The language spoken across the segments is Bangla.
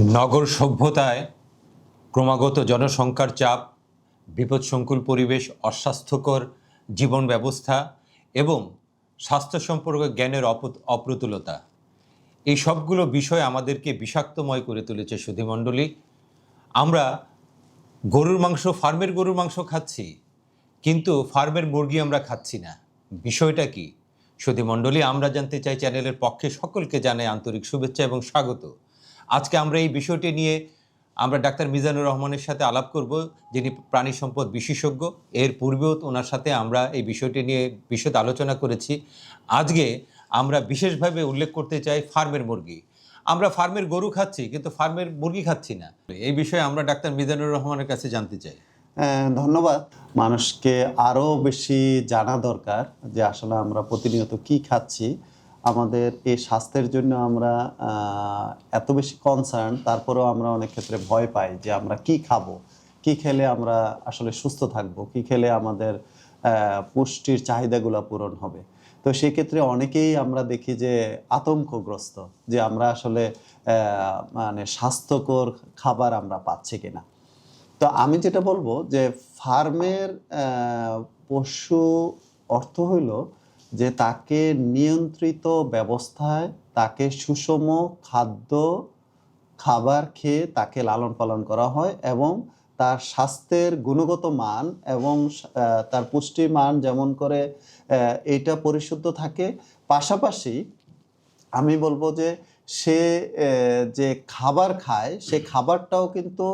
নগর সভ্যতায় ক্রমাগত জনসংখ্যার চাপ, বিপদসংকুল পরিবেশ, অস্বাস্থ্যকর জীবন ব্যবস্থা এবং স্বাস্থ্য সম্পর্কে জ্ঞানের অপ- অপ্রতুলতা। এই সবগুলো বিষয় আমাদেরকে বিষাক্তময় করে তুলেছে সুধীমণ্ডলী আমরা গরুর মাংস, ফার্মের গরুর মাংস খাচ্ছি, কিন্তু ফার্মের মুরগি আমরা খাচ্ছি না। বিষয়টা কি? সুধীমণ্ডলী আমরা জানতে চাই চ্যানেলের পক্ষে সকলকে জানাই আন্তরিক শুভেচ্ছা এবং স্বাগত। আজকে আমরা এই বিষয়টি নিয়ে আমরা ডাক্তার মিজানুর রহমানের সাথে আলাপ করব, যিনি প্রাণী সম্পদ বিশেষজ্ঞ। এর পূর্বেও ওনার সাথে আমরা এই বিষয়টি নিয়ে বিশদ আলোচনা করেছি। আজকে আমরা বিশেষভাবে উল্লেখ করতে চাই ফার্মের মুরগি। আমরা ফার্মের গরু খাচ্ছি, কিন্তু ফার্মের মুরগি খাচ্ছি না। এই বিষয়ে আমরা ডাক্তার মিজানুর রহমানের কাছে জানতে চাই। ধন্যবাদ। মানুষকে আরও বেশি জানা দরকার যে আসলে আমরা প্রতিনিয়ত কি খাচ্ছি। আমাদের এই স্বাস্থ্যের জন্য আমরা এত বেশি কনসার্ন তারপরেও আমরা অনেক ক্ষেত্রে ভয় পাই যে আমরা কি খাব? কি খেলে আমরা আসলে সুস্থ থাকব? কি খেলে আমাদের পুষ্টির চাহিদাগুলো পূরণ হবে? তো সেক্ষেত্রে অনেকেই আমরা দেখি যে আতঙ্কগ্রস্ত যে আমরা আসলে মানে স্বাস্থ্যকর খাবার আমরা পাচ্ছি কিনা। তো আমি যেটা বলব যে ফার্মের পশু অর্থ হইল যে তাকে নিয়ন্ত্রিত ব্যবস্থায় তাকে সুষম খাদ্য, খাবার খেয়ে তাকে লালন পালন করা হয় এবং তার স্বাস্থ্যের গুণগত মান এবং তার পুষ্টির মান যেমন করে এইটা পরিশুদ্ধ থাকে। পাশাপাশি আমি বলব যে সে যে খাবার খায়, সে খাবারটাও কিন্তু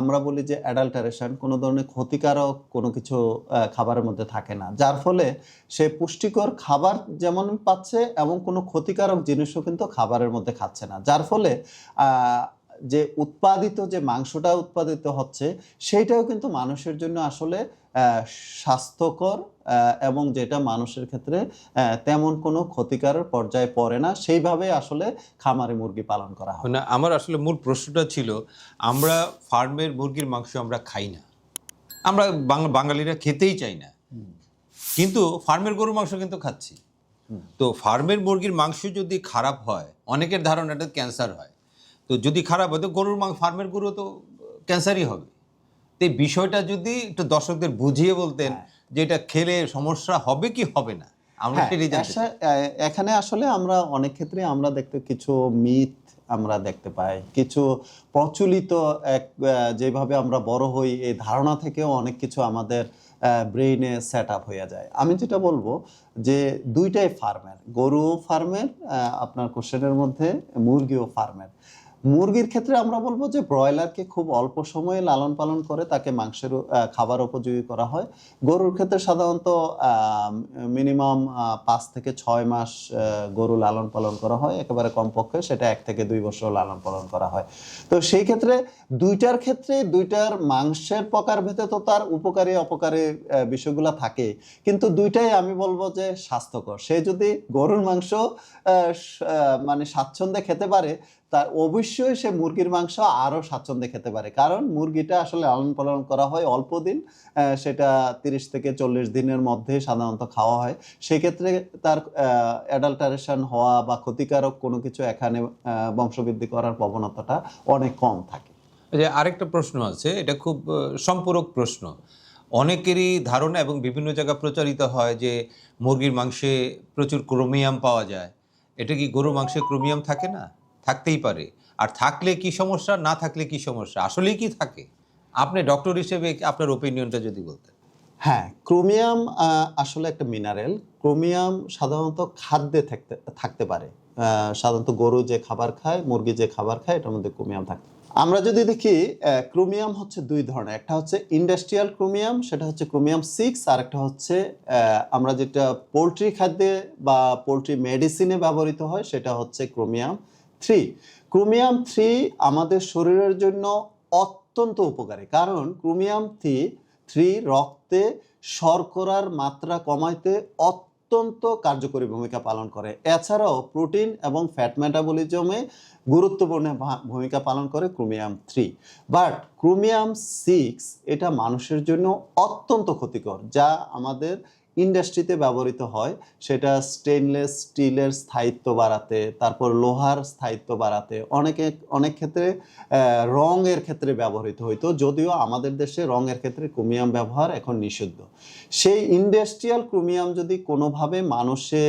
আমরা বলি যে অ্যাডাল্টারেশন, কোনো ধরনের ক্ষতিকারক কোনো কিছু খাবারের মধ্যে থাকে না। যার ফলে সে পুষ্টিকর খাবার যেমন পাচ্ছে এবং কোনো ক্ষতিকারক জিনিসও কিন্তু খাবারের মধ্যে খাচ্ছে না। যার ফলে যে উৎপাদিত যে মাংসটা উৎপাদিত হচ্ছে সেইটাও কিন্তু মানুষের জন্য আসলে স্বাস্থ্যকর এবং যেটা মানুষের ক্ষেত্রে তেমন কোনো ক্ষতিকারক পর্যায়ে পড়ে না সেইভাবে আসলে খামারে মুরগি পালন করা হয়। না আমার আসলে মূল প্রশ্নটা ছিল আমরা ফার্মের মুরগির মাংস আমরা খাই না। আমরা বাঙালিরা খেতেই চাই না। কিন্তু ফার্মের গরুর মাংস কিন্তু খাচ্ছি। তো ফার্মের মুরগির মাংস যদি খারাপ হয় অনেকের ধারণাটা ক্যান্সার হয়। তো যদি খারাপ হয় তো গরুর মাংস ফার্মের গরু তো ক্যান্সারই হবে। তো এই বিষয়টা যদি একটু দর্শকদের বুঝিয়ে বলতেন যে এটা খেলে সমস্যা হবে কি হবে না? আমরা হ্যাঁ, এখানে আসলে আমরা অনেক ক্ষেত্রে আমরা দেখতে কিছু মিথ আমরা দেখতে পাই। কিছু প্রচলিত এক যেভাবে আমরা বড় হই এই ধারণা থেকেও অনেক কিছু আমাদের ব্রেইনে সেট আপ হয়ে যায়। আমি যেটা বলব যে দুইটাই ফার্মের গরু ফার্মের আপনার কোশ্চেনের মধ্যে মুরগিও ফার্মের মুরগির ক্ষেত্রে আমরা বলব যে ব্রয়লারকে খুব অল্প সময়ে লালন পালন করে তাকে মাংসের খাবার উপযোগী করা হয়। গরুর ক্ষেত্রে সাধারণত মিনিমাম পাঁচ থেকে ছয় মাস গরু লালন পালন করা হয় একেবারে কমপক্ষে, সেটা এক থেকে দুই বছর লালন পালন করা হয়। তো সেই ক্ষেত্রে দুইটার ক্ষেত্রে দুইটার মাংসের প্রকারভেদে তো তার উপকারী, অপকারী বিষয়গুলো থাকে। কিন্তু দুইটাই আমি বলব যে স্বাস্থ্যকর। সে যদি গরুর মাংস মানে স্বাচ্ছন্দ্যে খেতে পারে তার অবশ্যই সে মুরগির মাংস আরও স্বাচ্ছন্দ্যে খেতে পারে। কারণ মুরগিটা আসলে লালন পালন করা হয় অল্প দিন সেটা তিরিশ থেকে চল্লিশ দিনের মধ্যে সাধারণত খাওয়া হয়। সেক্ষেত্রে তার অ্যাডাল্টারেশন হওয়া বা ক্ষতিকারক কোনো কিছু এখানে বংশবৃদ্ধি করার প্রবণতাটা অনেক কম থাকে। যে আরেকটা প্রশ্ন আছে, এটা খুব সম্পূরক প্রশ্ন। অনেকেরই ধারণা এবং বিভিন্ন জায়গায় প্রচারিত হয় যে মুরগির মাংসে প্রচুর ক্রোমিয়াম পাওয়া যায়। এটা কি গরু মাংসে ক্রোমিয়াম থাকে না? থাকতেই পারে। আর থাকলে কি সমস্যা, না থাকলে কি সমস্যা? আসলেই কি থাকে? আপনি ডক্টর হিসেবে আপনার ওপিনিয়নটা যদি বলতেন। হ্যাঁ ক্রোমিয়াম আসলে একটা মিনারেল ক্রোমিয়াম সাধারণত খাদ্যে থাকতে থাকতে পারে। সাধারণত গরু যে খাবার খায়, মুরগি যে খাবার খায়, এটার মধ্যে ক্রোমিয়াম থাকে। আমরা যদি দেখি ক্রোমিয়াম হচ্ছে দুই ধরনের। একটা হচ্ছে ইন্ডাস্ট্রিয়াল ক্রোমিয়াম, সেটা হচ্ছে ক্রোমিয়াম সিক্স আর একটা হচ্ছে আমরা যেটা পোলট্রি খাদ্যে বা পোলট্রি মেডিসিনে ব্যবহৃত হয়, সেটা হচ্ছে ক্রোমিয়াম। থ্রি ক্রোমিয়াম থ্রি আমাদের শরীরের জন্য অত্যন্ত উপকারী। কারণ ক্রোমিয়াম থ্রি থ্রি রক্তে শর্করার মাত্রা কমাইতে অত্যন্ত কার্যকরী ভূমিকা পালন করে। এছাড়াও প্রোটিন এবং ফ্যাট মেটাবলিজমে গুরুত্বপূর্ণ ভূমিকা পালন করে chromium three but chromium six এটা মানুষের জন্য অত্যন্ত ক্ষতিকর, যা আমাদের ইন্ডাস্ট্রিতে ব্যবহৃত হয়, সেটা স্টেনলেস স্টিলের স্থায়িত্ব বাড়াতে, তারপর লোহার স্থায়িত্ব বাড়াতে, অনেকে, অনেক ক্ষেত্রে রঙের ক্ষেত্রে ব্যবহৃত হইতো, যদিও আমাদের দেশে রঙের ক্ষেত্রে ক্রোমিয়াম ব্যবহার এখন নিষিদ্ধ। সেই ইন্ডাস্ট্রিয়াল ক্রোমিয়াম যদি কোনোভাবে মানুষে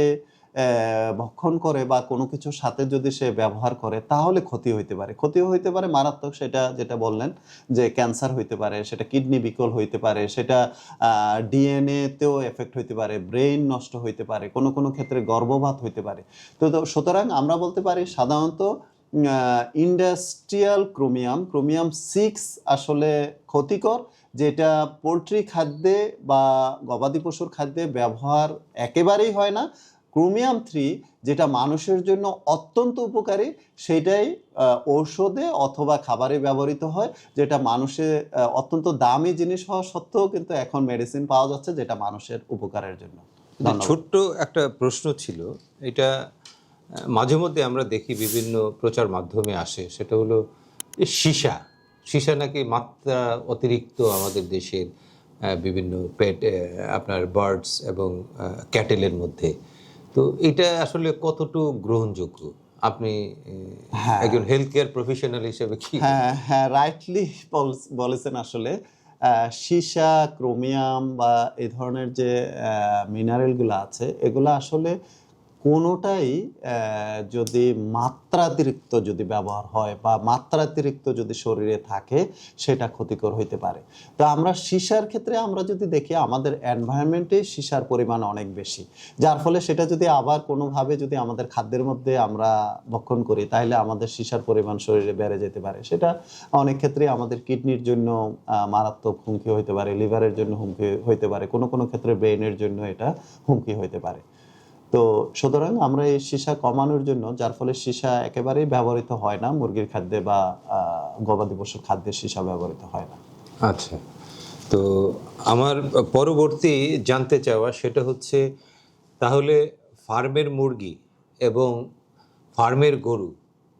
ভক্ষণ করে বা কোনো কিছুর সাথে যদি সে ব্যবহার করে, তাহলে ক্ষতি হইতে পারে। ক্ষতি হইতে পারে, মারাত্মক সেটা যেটা বললেন যে ক্যান্সার হইতে পারে, সেটা কিডনি বিকল হইতে পারে, সেটা ডিএনএ তেও এফেক্ট হইতে পারে ব্রেইন নষ্ট হইতে পারে, কোনো কোনো ক্ষেত্রে গর্ভপাত হইতে পারে। তো সুতরাং আমরা বলতে পারি সাধারণত ইন্ডাস্ট্রিয়াল ক্রোমিয়াম ক্রোমিয়াম সিক্স আসলে ক্ষতিকর, যেটা পোলট্রি খাদ্যে বা গবাদি পশুর খাদ্যে ব্যবহার একেবারেই হয় না। ক্রোমিয়াম থ্রি যেটা মানুষের জন্য অত্যন্ত উপকারী সেটাই ঔষধে অথবা খাবারে ব্যবহৃত হয় যেটা মানুষের অত্যন্ত দামি জিনিস হওয়া সত্ত্বেও কিন্তু এখন মেডিসিন পাওয়া যাচ্ছে যেটা মানুষের উপকারের জন্য। ছোট্ট একটা প্রশ্ন ছিল এটা মাঝে মধ্যে আমরা দেখি বিভিন্ন প্রচার মাধ্যমে আসে সেটা হলো সীসা সীসা নাকি মাত্রা অতিরিক্ত আমাদের দেশের বিভিন্ন পেট আপনার বার্ডস এবং ক্যাটেলের মধ্যে। তো এটা আসলে কতটুকু গ্রহণযোগ্য? আপনি আহ, একজন হেলথ কেয়ার প্রফেশনাল হিসেবে কি? হ্যাঁ হ্যাঁ রাইটলি বলেছেন আসলে। সীসা ক্রোমিয়াম বা এই ধরনের যে মিনারেলগুলো আছে এগুলো আসলে কোনোটাই যদি মাত্রাতিরিক্ত যদি ব্যবহার হয় বা মাত্রাতিরিক্ত যদি শরীরে থাকে, সেটা ক্ষতিকর হইতে পারে। তো আমরা সিসার ক্ষেত্রে আমরা যদি দেখি, আমাদের এনভায়রনমেন্টে সিসার পরিমাণ অনেক বেশি। যার ফলে সেটা যদি আবার কোনোভাবে যদি আমাদের খাদ্যের মধ্যে আমরা ভক্ষণ করি, তাহলে আমাদের সীসার পরিমাণ শরীরে বেড়ে যেতে পারে। সেটা অনেক ক্ষেত্রে আমাদের কিডনির জন্য মারাত্মক হুমকি হইতে পারে, লিভারের জন্য হুমকি হইতে পারে, কোনো কোনো ক্ষেত্রে ব্রেনের জন্য এটা হুমকি হইতে পারে। তো সুতরাং আমরা এই সীসা কমানোর জন্য, যার ফলে সীসা একেবারেই ব্যবহৃত হয় না, মুরগির খাদ্যে বা গবাদি পশুর খাদ্যে সীসা ব্যবহৃত হয় না। আচ্ছা। তো আমার পরবর্তী জানতে চাওয়া সেটা হচ্ছে, তাহলে ফার্মের মুরগি এবং ফার্মের গরু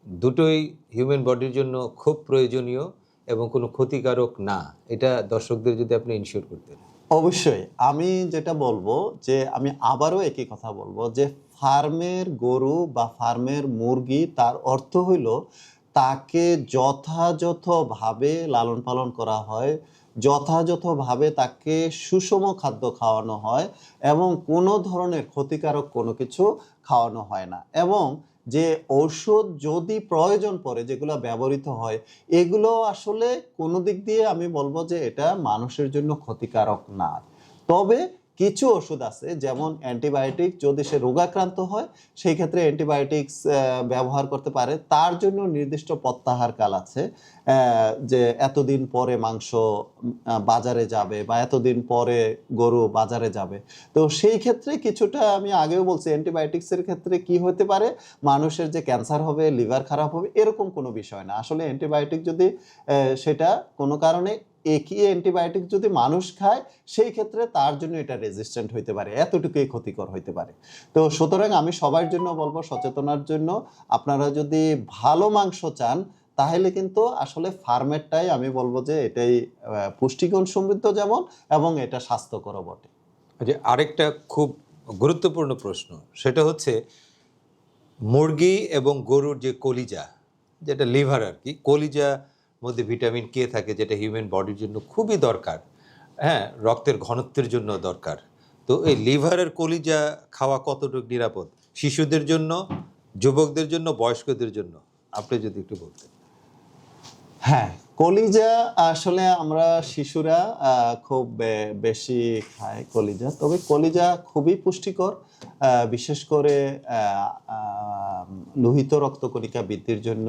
দুটোই হিউম্যান বডির জন্য খুব প্রয়োজনীয় এবং কোনো ক্ষতিকারক না। এটা দর্শকদের যদি আপনি ইনশিওর করতেন। অবশ্যই। আমি যেটা বলব যে, আমি আবারও একই কথা বলব যে, ফার্মের গরু বা ফার্মের মুরগি তার অর্থ হইল তাকে যথাযথভাবে লালন পালন করা হয়, যথাযথভাবে তাকে সুষম খাদ্য খাওয়ানো হয় এবং কোনো ধরনের ক্ষতিকারক কোনো কিছু খাওয়ানো হয় না। এবং যে ঔষধ যদি প্রয়োজন পড়ে, যেগুলো ব্যবহৃত হয়, এগুলো আসলে কোনো দিক দিয়ে আমি বলব যে এটা মানুষের জন্য ক্ষতিকারক না। তবে কিছু ওষুধ আছে, যেমন অ্যান্টিবায়োটিক, যদি সে রোগাক্রান্ত হয়, সেই ক্ষেত্রে অ্যান্টিবায়োটিক্স ব্যবহার করতে পারে। তার জন্য নির্দিষ্ট প্রত্যাহার কাল আছে যে এতদিন পরে মাংস বাজারে যাবে বা এতদিন পরে গরু বাজারে যাবে। তো সেই ক্ষেত্রে কিছুটা আমি আগেও বলছি অ্যান্টিবায়োটিক্সের ক্ষেত্রে কি হতে পারে? মানুষের যে ক্যান্সার হবে, লিভার খারাপ হবে, এরকম কোনো বিষয় না। আসলে অ্যান্টিবায়োটিক যদি সেটা কোনো কারণে একই অ্যান্টিবায়োটিক যদি মানুষ খায়, সেই ক্ষেত্রে তার জন্য এটা রেজিস্ট্যান্ট হইতে পারে, এতটুকুই ক্ষতিকর হইতে পারে। তো সুতরাং আমি সবার জন্য বলব, সচেতনার জন্য আপনারা যদি ভালো মাংস চান, তাহলে কিন্তু আসলে ফার্মেরটাই আমি বলব যে এটাই পুষ্টিগুণ সমৃদ্ধ যেমন এবং এটা স্বাস্থ্যকর বটে। আচ্ছা আরেকটা খুব গুরুত্বপূর্ণ প্রশ্ন, সেটা হচ্ছে মুরগি এবং গরুর যে কলিজা, যেটা লিভার আর কি, কলিজা মধ্যে ভিটামিন কে থাকে, যেটা হিউম্যান বডির জন্য খুবই দরকার। হ্যাঁ রক্তের ঘনত্বের জন্য দরকার। তো এই লিভারের কলিজা খাওয়া কতটুকু নিরাপদ? শিশুদের জন্য, যুবকদের জন্য, বয়স্কদের জন্য? আপনি যদি একটু বলতেন। হ্যাঁ কলিজা আসলে আমরা শিশুরা খুব বেশি খায় কলিজা। তবে কলিজা খুবই পুষ্টিকর বিশেষ করে লোহিত রক্তকণিকা বৃদ্ধির জন্য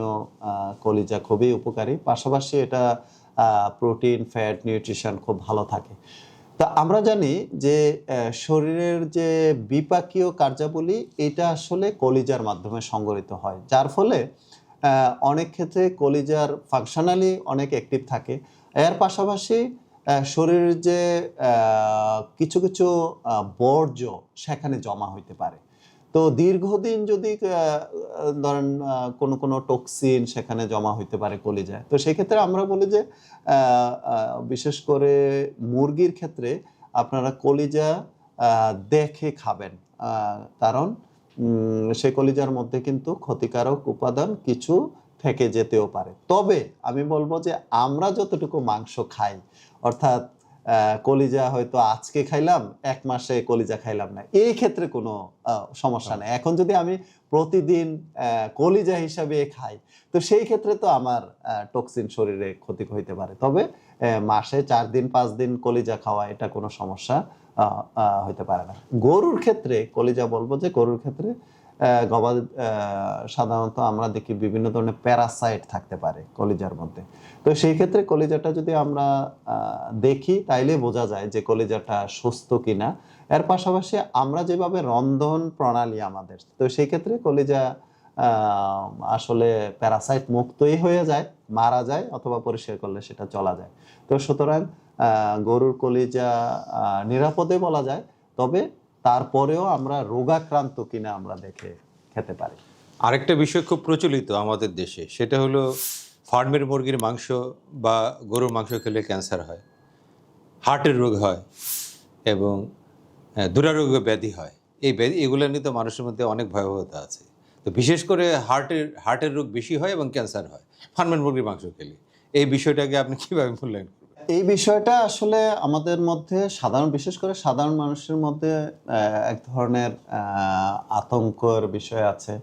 কলিজা খুবই উপকারী। পাশাপাশি এটা প্রোটিন, ফ্যাট, নিউট্রিশন খুব ভালো থাকে। তা আমরা জানি যে শরীরের যে বিপাকীয় কার্যাবলী, এটা আসলে কলিজার মাধ্যমে সংগঠিত হয়। যার ফলে অনেক ক্ষেত্রে কলিজার ফাংশনালি অনেক অ্যাক্টিভ থাকে। এর পাশাপাশি শরীরের যে কিছু কিছু বর্জ্য সেখানে জমা হইতে পারে। তো দীর্ঘদিন যদি ধরেন কোনো কোনো টক্সিন সেখানে জমা হইতে পারে কলিজায়। তো সেক্ষেত্রে আমরা বলি যে বিশেষ করে মুরগির ক্ষেত্রে আপনারা কলিজা দেখে খাবেন। কারণ সে কলিজার মধ্যে কিন্তু ক্ষতিকারক উপাদান কিছু থেকে যেতেও পারে। তবে আমি বলব যে আমরা যতটুকু মাংস খাই, অর্থাৎ কলিজা হয়তো আজকে খাইলাম, এক মাসে কলিজা খাইলাম না। এই ক্ষেত্রে কোনো সমস্যা নেই। এখন যদি আমি প্রতিদিন কলিজা হিসাবে খাই, তো সেই ক্ষেত্রে তো আমার টক্সিন শরীরে ক্ষতি হইতে পারে। তবে মাসে চার দিন, পাঁচ দিন কলিজা খাওয়া, এটা কোনো সমস্যা হইতে পারে না। গরুর ক্ষেত্রে, কলিজা বলব যে গরুর ক্ষেত্রে গবাদি সাধারণত আমরা দেখি বিভিন্ন ধরনের প্যারাসাইট থাকতে পারে কলিজার মধ্যে। তো সেই ক্ষেত্রে কলিজাটা যদি আমরা দেখি, তাইলে বোঝা যায় যে কলিজাটা সুস্থ কিনা। এর পাশাপাশি আমরা যেভাবে রন্ধন প্রণালী আমাদের, তো সেই ক্ষেত্রে কলিজা আসলে প্যারাসাইট মুক্তই হয়ে যায়, মারা যায় অথবা পরিষ্কার করলে সেটা চলা যায়। তো সুতরাং গরুর কলিজা নিরাপদে বলা যায়। তবে তারপরেও আমরা রোগাক্রান্ত কিনা আমরা দেখে খেতে পারি। আরেকটা বিষয় খুব প্রচলিত আমাদের দেশে সেটা হলো ফার্মের মুরগির মাংস বা গরুর মাংস খেলে ক্যান্সার হয় হার্টের রোগ হয় এবং আহ, দুরারোগ্য ব্যাধি হয়। এই ব্যাধি এগুলো নিয়ে তো মানুষের মধ্যে অনেক ভয়াবহতা আছে। তো বিশেষ করে হার্টের হার্টের রোগ বেশি হয় এবং ক্যান্সার হয় ফার্মের মুরগির মাংস খেলে। এই বিষয়টাকে আপনি কীভাবে করবেন এই বিষয়টা আসলে আমাদের মধ্যে সাধারণ, বিশেষ করে সাধারণ মানুষের মধ্যে এক ধরনের আতঙ্কর বিষয় আছে।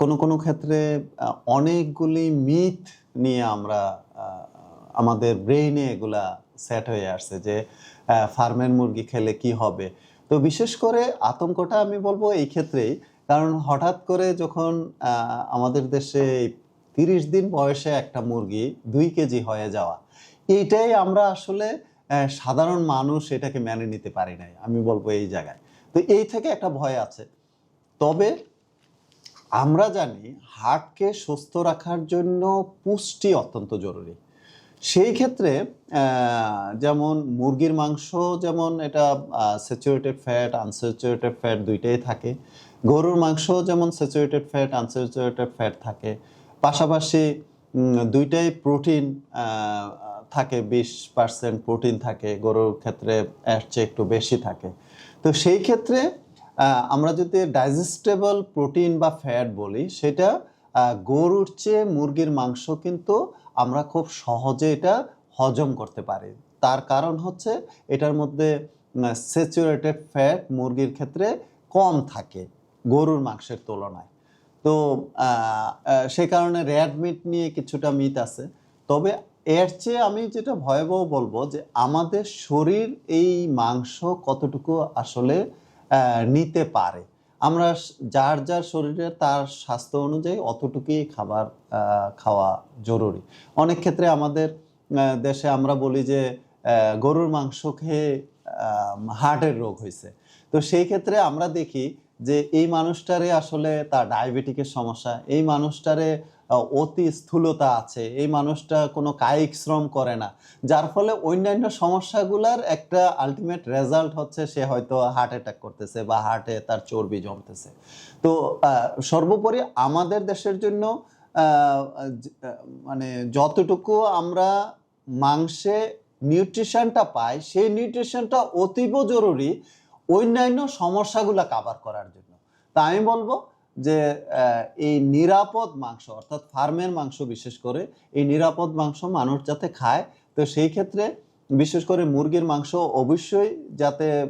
কোনো কোনো ক্ষেত্রে অনেকগুলি মিথ নিয়ে আমরা আমাদের ব্রেইনে এগুলা সেট হয়ে আসছে যে ফার্মের মুরগি খেলে কি হবে। তো বিশেষ করে আতঙ্কটা আমি বলব এই ক্ষেত্রেই, কারণ হঠাৎ করে যখন আমাদের দেশে তিরিশ দিন বয়সে একটা মুরগি দুই কেজি হয়ে যাওয়া এইটাই আমরা আসলে সাধারণ মানুষ এটাকে মেনে নিতে পারি নাই, আমি বলব এই জায়গায়। তো এই থেকে একটা ভয় আছে। তবে আমরা জানি হার্টকে সুস্থ রাখার জন্য পুষ্টি অত্যন্ত জরুরি। সেই ক্ষেত্রে যেমন মুরগির মাংস, যেমন এটা স্যাচুরেটেড ফ্যাট আনস্যাচুরেটেড ফ্যাট দুইটাই থাকে। গরুর মাংস যেমন স্যাচুরেটেড ফ্যাট আনস্যাচুরেটেড ফ্যাট থাকে। পাশাপাশি দুইটাই প্রোটিন থাকে, বিশ পার্সেন্ট প্রোটিন থাকে, গরুর ক্ষেত্রে এর চেয়ে একটু বেশি থাকে। তো সেই ক্ষেত্রে আমরা যদি ডাইজেস্টেবল প্রোটিন বা ফ্যাট বলি, সেটা গরুর চেয়ে মুরগির মাংস কিন্তু আমরা খুব সহজে এটা হজম করতে পারি। তার কারণ হচ্ছে, এটার মধ্যে স্যাচুরেটেড ফ্যাট মুরগির ক্ষেত্রে কম থাকে গরুর মাংসের তুলনায়। তো সেই কারণে রেড মিট নিয়ে কিছুটা মিথ আছে। তবে এর চেয়ে আমি যেটা ভয়াবহ বলব যে আমাদের শরীর এই মাংস কতটুকু আসলে নিতে পারে। আমরা যার যার শরীরে তার স্বাস্থ্য অনুযায়ী অতটুকুই খাবার খাওয়া জরুরি। অনেক ক্ষেত্রে আমাদের দেশে আমরা বলি যে গরুর মাংস খেয়ে হার্টের রোগ হয়েছে তো সেই ক্ষেত্রে আমরা দেখি যে এই মানুষটারে আসলে তার ডায়াবেটিকের সমস্যা, এই মানুষটারে অতি স্থূলতা আছে। এই মানুষটা কোনো কায়িক শ্রম করে না। যার ফলে অন্যান্য সমস্যাগুলার একটা আলটিমেট রেজাল্ট হচ্ছে সে হয়তো হার্ট অ্যাটাক করতেছে বা হার্টে তার চর্বি জমতেছে। তো সর্বোপরি আমাদের দেশের জন্য মানে যতটুকু আমরা মাংসে নিউট্রিশনটা পাই, সেই নিউট্রিশনটা অতীব জরুরি অন্যান্য সমস্যাগুলো কাভার করার জন্য। তা আমি বলব যে এই নিরাপদ মাংস, অর্থাৎ ফার্মের মাংস বিশেষ করে, এই নিরাপদ মাংস মানুষ যাতে খায়, তো সেই ক্ষেত্রে বিশেষ করে মুরগির মাংস অবশ্যই যাতে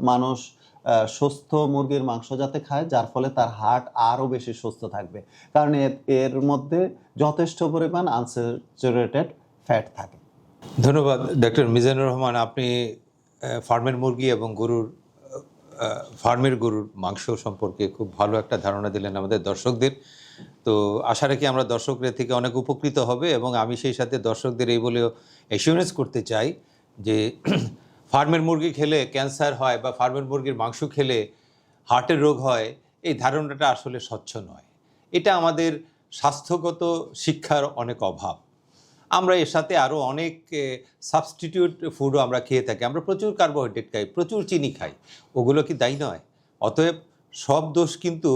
মানুষ সুস্থ মুরগির মাংস যাতে খায়, যার ফলে তার হার্ট আরও বেশি সুস্থ থাকবে। কারণ এর- মধ্যে যথেষ্ট পরিমাণ আনস্যাচুরেটেড ফ্যাট থাকে। ধন্যবাদ ডক্টর মিজানুর রহমান। আপনি ফার্মের মুরগি এবং গরুর ফার্মের গরুর মাংস সম্পর্কে খুব ভালো একটা ধারণা দিলেন আমাদের দর্শকদের। তো আশা রাখি আমরা দর্শকদের থেকে অনেক উপকৃত হবে এবং আমি সেই সাথে দর্শকদের এই বলেও অ্যাসিওরেন্স করতে চাই যে ফার্মের মুরগি খেলে ক্যান্সার হয় বা ফার্মের মুরগির মাংস খেলে হার্টের রোগ হয়, এই ধারণাটা আসলে স্বচ্ছ নয়। এটা আমাদের স্বাস্থ্যগত শিক্ষার অনেক অভাব। আমরা এর সাথে আরও অনেক সাবস্টিটিউট ফুডও আমরা খেয়ে থাকি। আমরা প্রচুর কার্বোহাইড্রেট খাই, প্রচুর চিনি খাই। ওগুলো কি দায়ী নয়? অতএব সব দোষ কিন্তু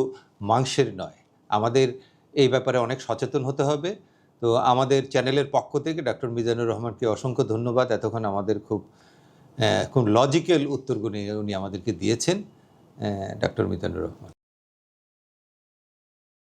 মাংসের নয়। আমাদের এই ব্যাপারে অনেক সচেতন হতে হবে। তো আমাদের চ্যানেলের পক্ষ থেকে ডক্টর মিজানুর রহমানকে অসংখ্য ধন্যবাদ। এতক্ষণ আমাদের খুব খুব লজিক্যাল উত্তরগুলি উনি আমাদেরকে দিয়েছেন ডক্টর মিতানুর রহমান।